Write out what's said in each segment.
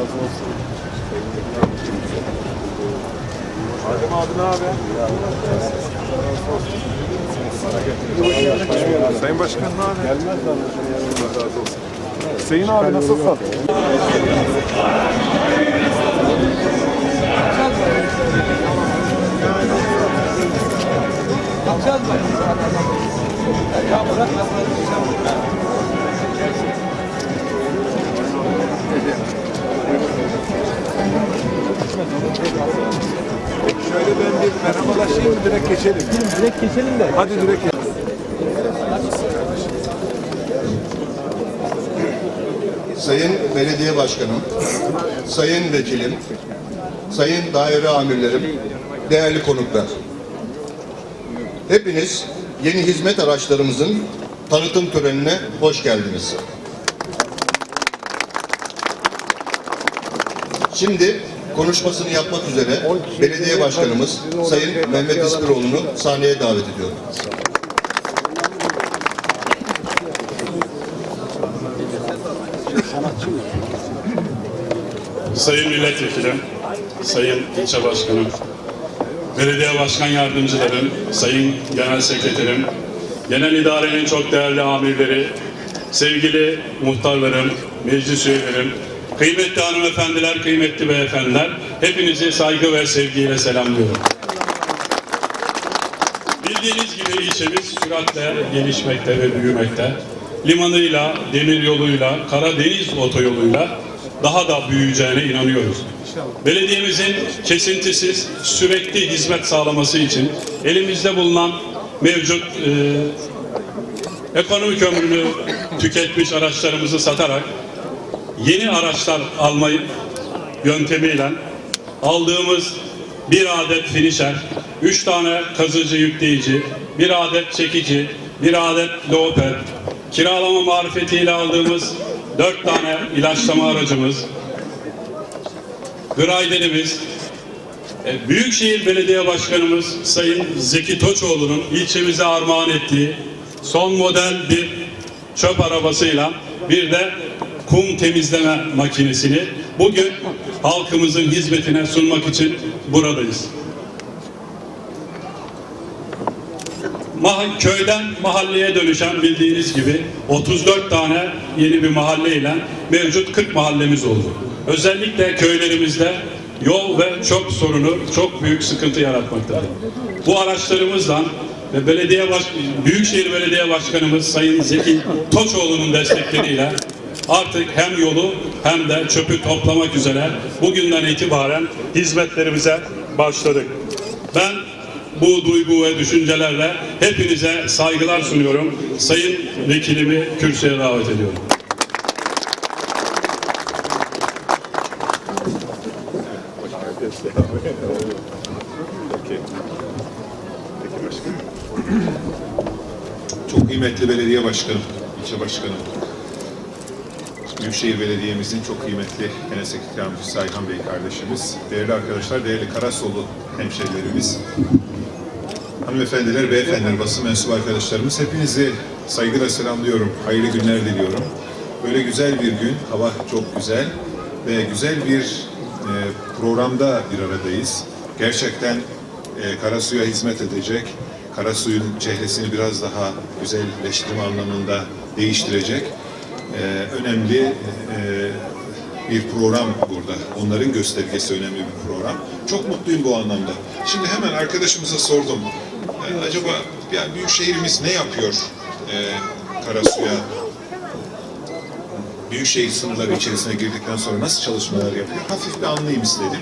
razı olsun. Adem abi ne haber? Sayın Başkan ne haber? Gelmez razı olsun. Hüseyin abi nasılsın? Şöyle ben bir merhabalaşayım mı direkt geçelim? Direkt geçelim de. Hadi direkt geçelim. Sayın Belediye Başkanım, Sayın Vekilim, Sayın Daire Amirlerim, değerli konuklar. Hepiniz yeni hizmet araçlarımızın tanıtım törenine hoş geldiniz. Şimdi konuşmasını yapmak üzere Belediye Başkanımız Sayın Mehmet İspiroğlu'nu sahneye davet ediyorum. Sayın Milletvekilim, Sayın İlçe Başkanım, Belediye Başkan Yardımcılarım, Sayın Genel Sekreterim, Genel İdarenin çok değerli amirleri, sevgili muhtarlarım, meclis üyelerim, kıymetli hanımefendiler, kıymetli beyefendiler, hepinizi saygı ve sevgiyle selamlıyorum. Bildiğiniz gibi ilçemiz süratle gelişmekte ve büyümekte. Limanıyla, demir yoluyla, Karadeniz otoyoluyla daha da büyüyeceğine inanıyoruz. Belediyemizin kesintisiz, sürekli hizmet sağlaması için elimizde bulunan mevcut e, ekonomik ömrünü tüketmiş araçlarımızı satarak yeni araçlar almayı yöntemiyle aldığımız bir adet finişer, üç tane kazıcı yükleyici, bir adet çekici, bir adet loped, kiralama marifetiyle aldığımız dört tane ilaçlama aracımız, grayderimiz, e, Büyükşehir Belediye Başkanımız Sayın Zeki Toçoğlu'nun ilçemize armağan ettiği son model bir çöp arabasıyla bir de kum temizleme makinesini bugün halkımızın hizmetine sunmak için buradayız. Mah- köyden mahalleye dönüşen bildiğiniz gibi 34 tane yeni bir mahalle ile mevcut 40 mahallemiz oldu. Özellikle köylerimizde yol ve çöp sorunu çok büyük sıkıntı yaratmaktadır. Bu araçlarımızla ve belediye baş, Büyükşehir Belediye Başkanımız Sayın Zeki Toçoğlu'nun destekleriyle artık hem yolu hem de çöpü toplamak üzere bugünden itibaren hizmetlerimize başladık. Ben bu duygu ve düşüncelerle hepinize saygılar sunuyorum. Sayın vekilimi kürsüye davet ediyorum. Çok kıymetli belediye başkanım, ilçe başkanım. Büyükşehir Belediye'mizin çok kıymetli genel sekreterimiz Sayhan Bey kardeşimiz, değerli arkadaşlar, değerli Karasolu hemşehrilerimiz, hanımefendiler, beyefendiler, basın mensubu arkadaşlarımız, hepinizi saygıyla selamlıyorum, hayırlı günler diliyorum. Böyle güzel bir gün, hava çok güzel ve güzel bir e, programda bir aradayız. Gerçekten e, Karasu'ya hizmet edecek, Karasu'nun çehresini biraz daha güzelleştirme anlamında değiştirecek e, önemli e, bir program burada. Onların göstergesi önemli bir program. Çok mutluyum bu anlamda. Şimdi hemen arkadaşımıza sordum. E, acaba yani büyük şehrimiz ne yapıyor e, Karasu'ya? Büyükşehir sınırları içerisine girdikten sonra nasıl çalışmalar yapıyor? Hafif bir anlayayım istedim.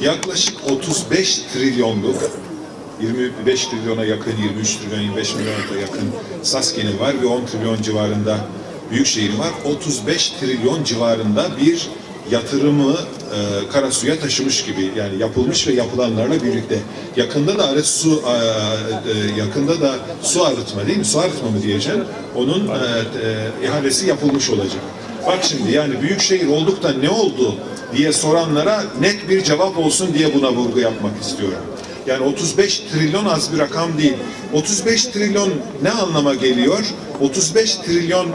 Yaklaşık 35 trilyonluk 25 trilyona yakın, 23 trilyon, 25 milyona da yakın Sasken'in var ve 10 trilyon civarında Büyükşehir var. 35 trilyon civarında bir yatırımı e, Karasu'ya taşımış gibi yani yapılmış ve yapılanlarla birlikte. Yakında da Ares su e, e, yakında da su arıtma değil mi? Su arıtma mı diyeceğim? Onun e, e, ihalesi yapılmış olacak. Bak şimdi yani Büyükşehir olduk da ne oldu diye soranlara net bir cevap olsun diye buna vurgu yapmak istiyorum. Yani 35 trilyon az bir rakam değil. 35 trilyon ne anlama geliyor? 35 trilyon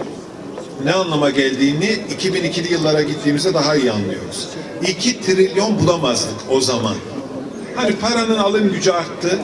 ne anlama geldiğini 2002'li yıllara gittiğimizde daha iyi anlıyoruz. 2 trilyon bulamazdık o zaman. Hani paranın alım gücü arttı.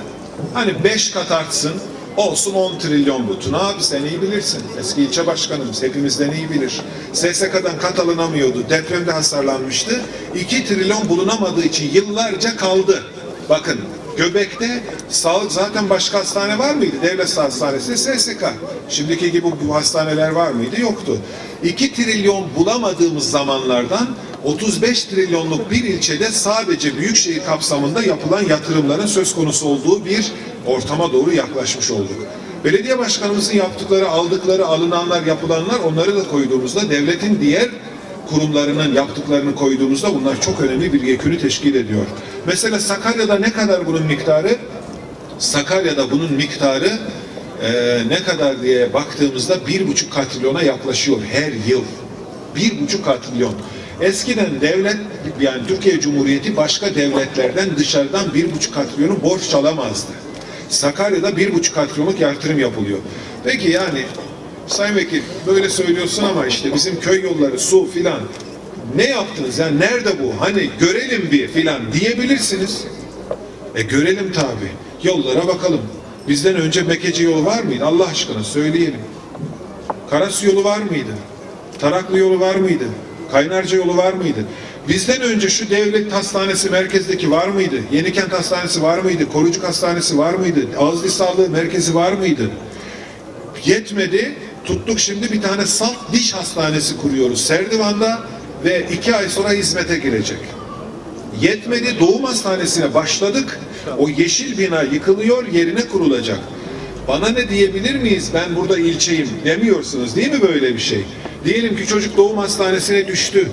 Hani 5 kat artsın. Olsun 10 trilyon bu. Tuna abi sen iyi bilirsin. Eski ilçe başkanımız hepimizden iyi bilir. SSK'dan kat alınamıyordu. Depremde hasarlanmıştı. 2 trilyon bulunamadığı için yıllarca kaldı. Bakın Göbek'te sağlık zaten başka hastane var mıydı? Devlet hastanesi SSK. Şimdiki gibi bu hastaneler var mıydı? Yoktu. 2 trilyon bulamadığımız zamanlardan 35 trilyonluk bir ilçede sadece büyükşehir kapsamında yapılan yatırımların söz konusu olduğu bir ortama doğru yaklaşmış olduk. Belediye başkanımızın yaptıkları, aldıkları, alınanlar, yapılanlar onları da koyduğumuzda devletin diğer kurumlarının yaptıklarını koyduğumuzda bunlar çok önemli bir yekünü teşkil ediyor. Mesela Sakarya'da ne kadar bunun miktarı? Sakarya'da bunun miktarı eee, ne kadar diye baktığımızda bir buçuk katrilyona yaklaşıyor her yıl. Bir buçuk katrilyon. Eskiden devlet yani Türkiye Cumhuriyeti başka devletlerden dışarıdan bir buçuk katrilyonu borç alamazdı. Sakarya'da bir buçuk katrilyonluk yatırım yapılıyor. Peki yani Sayın Vekil böyle söylüyorsun ama işte bizim köy yolları, su filan ne yaptınız ya nerede bu? Hani görelim bir filan diyebilirsiniz. E görelim tabi. Yollara bakalım. Bizden önce Mekeci yolu var mıydı? Allah aşkına söyleyelim. Karasu yolu var mıydı? Taraklı yolu var mıydı? Kaynarca yolu var mıydı? Bizden önce şu devlet hastanesi merkezdeki var mıydı? Yenikent Hastanesi var mıydı? Korucuk Hastanesi var mıydı? Ağız Sağlığı Merkezi var mıydı? Yetmedi. Tuttuk şimdi bir tane salt diş hastanesi kuruyoruz Serdivan'da ve iki ay sonra hizmete girecek. Yetmedi doğum hastanesine başladık. O yeşil bina yıkılıyor yerine kurulacak. Bana ne diyebilir miyiz? Ben burada ilçeyim demiyorsunuz değil mi böyle bir şey? Diyelim ki çocuk doğum hastanesine düştü.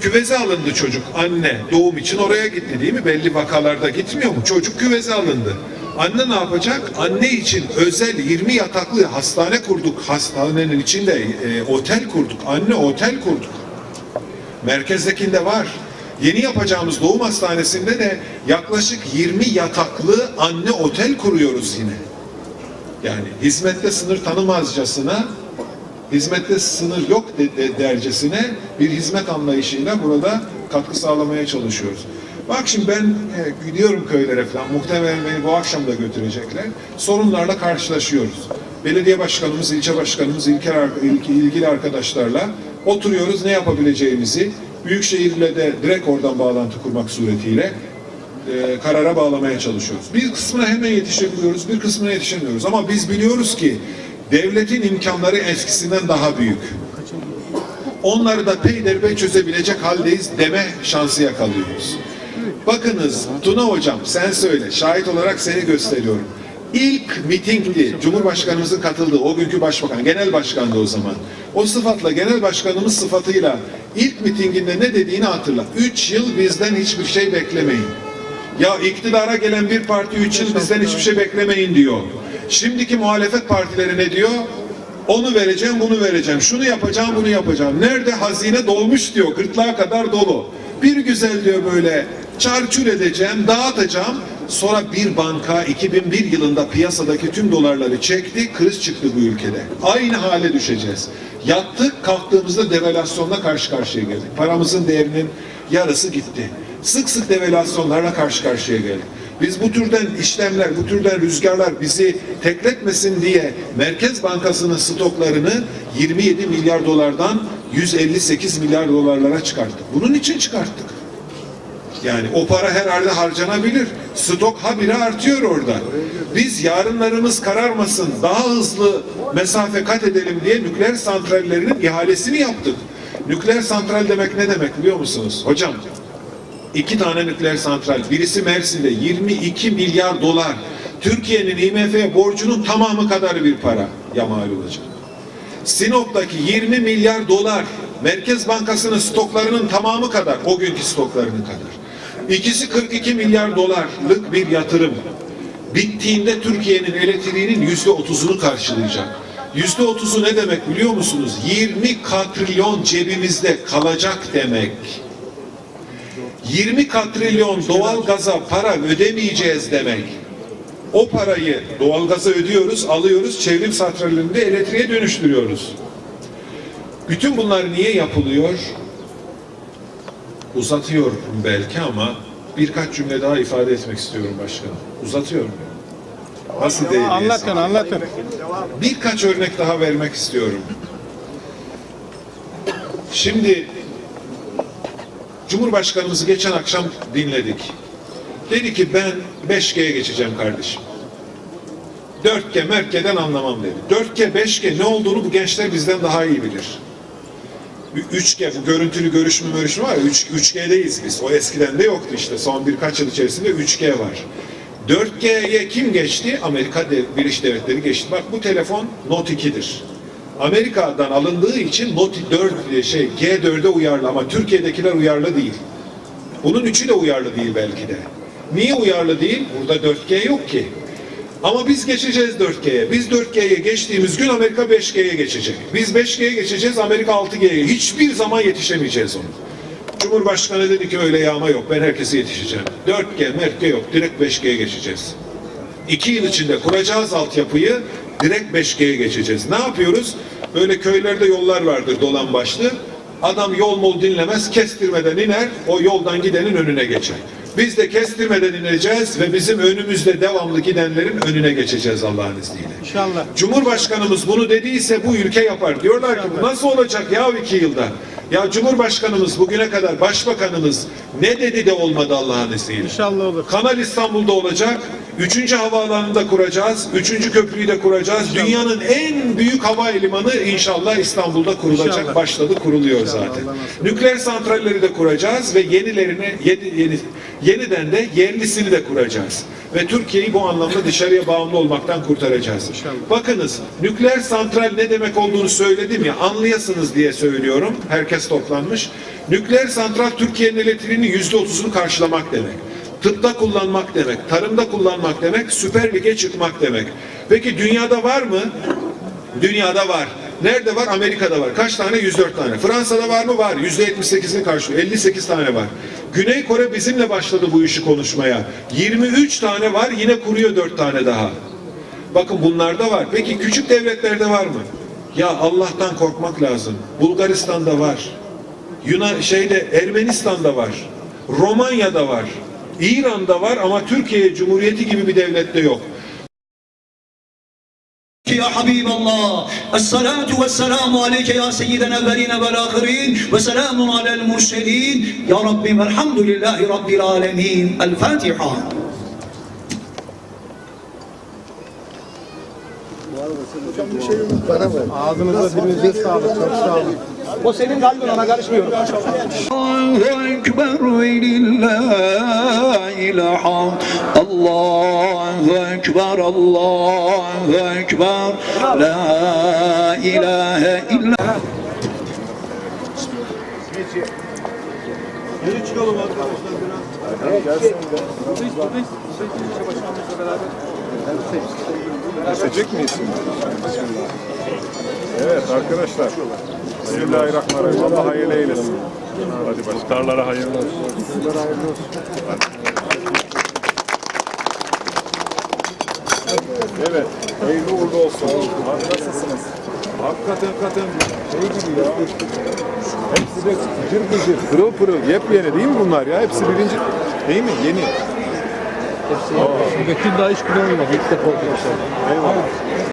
Küveze alındı çocuk anne doğum için oraya gitti değil mi? Belli vakalarda gitmiyor mu? Çocuk küveze alındı. Anne ne yapacak? Anne için özel 20 yataklı hastane kurduk. Hastanenin içinde e, otel kurduk. Anne otel kurduk. Merkezdekinde var. Yeni yapacağımız doğum hastanesinde de yaklaşık 20 yataklı anne otel kuruyoruz yine. Yani hizmette sınır tanımazcasına, hizmette sınır yok de, de- dercesine bir hizmet anlayışıyla burada katkı sağlamaya çalışıyoruz. Bak şimdi ben e, gidiyorum köylere falan, muhtemelen beni bu akşam da götürecekler. Sorunlarla karşılaşıyoruz. Belediye başkanımız, ilçe başkanımız, ilkel, ilk- ilgili arkadaşlarla oturuyoruz ne yapabileceğimizi, Büyükşehir'le de direkt oradan bağlantı kurmak suretiyle e, karara bağlamaya çalışıyoruz. Bir kısmına hemen yetişebiliyoruz, bir kısmına yetişemiyoruz. Ama biz biliyoruz ki devletin imkanları eskisinden daha büyük. Onları da peyderpey çözebilecek haldeyiz deme şansı yakalıyoruz. Bakınız Tuna Hocam sen söyle, şahit olarak seni gösteriyorum. İlk mitingdi, Cumhurbaşkanımızın katıldığı, o günkü başbakan, genel başkandı o zaman. O sıfatla, genel başkanımız sıfatıyla ilk mitinginde ne dediğini hatırla. Üç yıl bizden hiçbir şey beklemeyin. Ya iktidara gelen bir parti üç yıl bizden hiçbir şey beklemeyin diyor. Şimdiki muhalefet partileri ne diyor? Onu vereceğim, bunu vereceğim. Şunu yapacağım, bunu yapacağım. Nerede hazine dolmuş diyor. Gırtlağa kadar dolu. Bir güzel diyor böyle çarçur edeceğim, dağıtacağım. Sonra bir banka 2001 yılında piyasadaki tüm dolarları çekti, kriz çıktı bu ülkede. Aynı hale düşeceğiz. Yattık, kalktığımızda devalüasyonla karşı karşıya geldik. Paramızın değerinin yarısı gitti. Sık sık devalüasyonlarla karşı karşıya geldik. Biz bu türden işlemler, bu türden rüzgarlar bizi tekletmesin diye Merkez Bankası'nın stoklarını 27 milyar dolardan 158 milyar dolarlara çıkarttık. Bunun için çıkarttık. Yani o para herhalde harcanabilir. Stok habire artıyor orada. Biz yarınlarımız kararmasın, daha hızlı mesafe kat edelim diye nükleer santrallerinin ihalesini yaptık. Nükleer santral demek ne demek biliyor musunuz? Hocam, iki tane nükleer santral. Birisi Mersin'de 22 milyar dolar. Türkiye'nin IMF borcunun tamamı kadar bir para ya mal olacak. Sinop'taki 20 milyar dolar Merkez Bankası'nın stoklarının tamamı kadar, o günkü stoklarının kadar. İkisi 42 milyar dolarlık bir yatırım. Bittiğinde Türkiye'nin elektriğinin yüzde otuzunu karşılayacak. Yüzde otuzu ne demek biliyor musunuz? 20 katrilyon cebimizde kalacak demek. 20 katrilyon doğal gaza para ödemeyeceğiz demek. O parayı doğalgaza ödüyoruz, alıyoruz, çevrim santrallerinde elektriğe dönüştürüyoruz. Bütün bunlar niye yapılıyor? Uzatıyorum belki ama birkaç cümle daha ifade etmek istiyorum başkanım. Uzatıyorum. Nasıl değil? Anlatın anlatın. Birkaç örnek daha vermek istiyorum. Şimdi Cumhurbaşkanımızı geçen akşam dinledik. Dedi ki ben 5G'ye geçeceğim kardeşim. 4G, Merke'den anlamam dedi. 4G, 5G ne olduğunu bu gençler bizden daha iyi bilir. 3G, bu görüntülü görüşme görüşme var ya, 3, 3G'deyiz biz. O eskiden de yoktu işte. Son birkaç yıl içerisinde 3G var. 4G'ye kim geçti? Amerika Birleşik Devletleri geçti. Bak bu telefon Note 2'dir. Amerika'dan alındığı için Note 4 şey G4'e uyarlı ama Türkiye'dekiler uyarlı değil. Bunun üçü de uyarlı değil belki de. Niye uyarlı değil? Burada 4G yok ki. Ama biz geçeceğiz 4G'ye. Biz 4G'ye geçtiğimiz gün Amerika 5G'ye geçecek. Biz 5G'ye geçeceğiz, Amerika 6G'ye. Hiçbir zaman yetişemeyeceğiz onu. Cumhurbaşkanı dedi ki öyle yağma yok, ben herkese yetişeceğim. 4G, Merke yok, direkt 5G'ye geçeceğiz. İki yıl içinde kuracağız altyapıyı, direkt 5G'ye geçeceğiz. Ne yapıyoruz? Böyle köylerde yollar vardır dolan başlı. Adam yol mol dinlemez, kestirmeden iner, o yoldan gidenin önüne geçer. Biz de kestirmeden ineceğiz ve bizim önümüzde devamlı gidenlerin önüne geçeceğiz Allah'ın izniyle. İnşallah. Cumhurbaşkanımız bunu dediyse bu ülke yapar. Diyorlar ki bu nasıl olacak ya iki yılda? Ya Cumhurbaşkanımız bugüne kadar başbakanımız ne dedi de olmadı Allah'ın izniyle. İnşallah olur. Kanal İstanbul'da olacak. Üçüncü havaalanını da kuracağız. Üçüncü köprüyü de kuracağız. Dünyanın en büyük havalimanı inşallah İstanbul'da kurulacak. İnşallah. Başladı kuruluyor zaten. Allah nasip Nükleer santralleri de kuracağız ve yenilerini yeni, yeni, yeniden de yerlisini de kuracağız. Ve Türkiye'yi bu anlamda dışarıya bağımlı olmaktan kurtaracağız. Bakınız nükleer santral ne demek olduğunu söyledim ya anlayasınız diye söylüyorum. Herkes toplanmış. Nükleer santral Türkiye'nin elektriğinin yüzde otuzunu karşılamak demek. Tıpta kullanmak demek, tarımda kullanmak demek, süper lige çıkmak demek. Peki dünyada var mı? Dünyada var. Nerede var? Amerika'da var. Kaç tane? 104 tane. Fransa'da var mı? Var. %78'ini karşılıyor. 58 tane var. Güney Kore bizimle başladı bu işi konuşmaya. 23 tane var. Yine kuruyor 4 tane daha. Bakın bunlarda var. Peki küçük devletlerde var mı? Ya Allah'tan korkmak lazım. Bulgaristan'da var. Yunan şeyde Ermenistan'da var. Romanya'da var. İran'da var ama Türkiye Cumhuriyeti gibi bir devlette yok. يا حبيب الله. الصلاة والسلام عليك يا سيد الأولين والآخرين وسلام على المرسلين. يا ربي والحمد لله رب العالمين. الفاتحة. Bana ver. Ağzınıza birinize sağlık. Çok sağ olun. O senin kalbin ona karışmıyorum. Allahu Ekber ve ilaha Allahu Ekber Allahu Ekber La ilahe illa Geri çıkalım arkadaşlar biraz. Evet, gelsin. Buradayız, buradayız. Başkanımızla beraber. Geçecek miyiz şimdi? Evet arkadaşlar. Bismillahirrahmanirrahim. Allah hayırlı eylesin. Hadi başlayalım. Muhtarlara hayırlı olsun. Evet. Hayırlı uğurlu olsun. Abi nasılsınız? Hakikaten hakikaten şey gibi ya. Hepsi de gıcır gıcır, pırıl pırıl, yepyeni değil mi bunlar ya? Hepsi birinci, değil mi? Yeni. Bekir daha hiç kullanılmadı. İlk defa oldu. Eyvallah.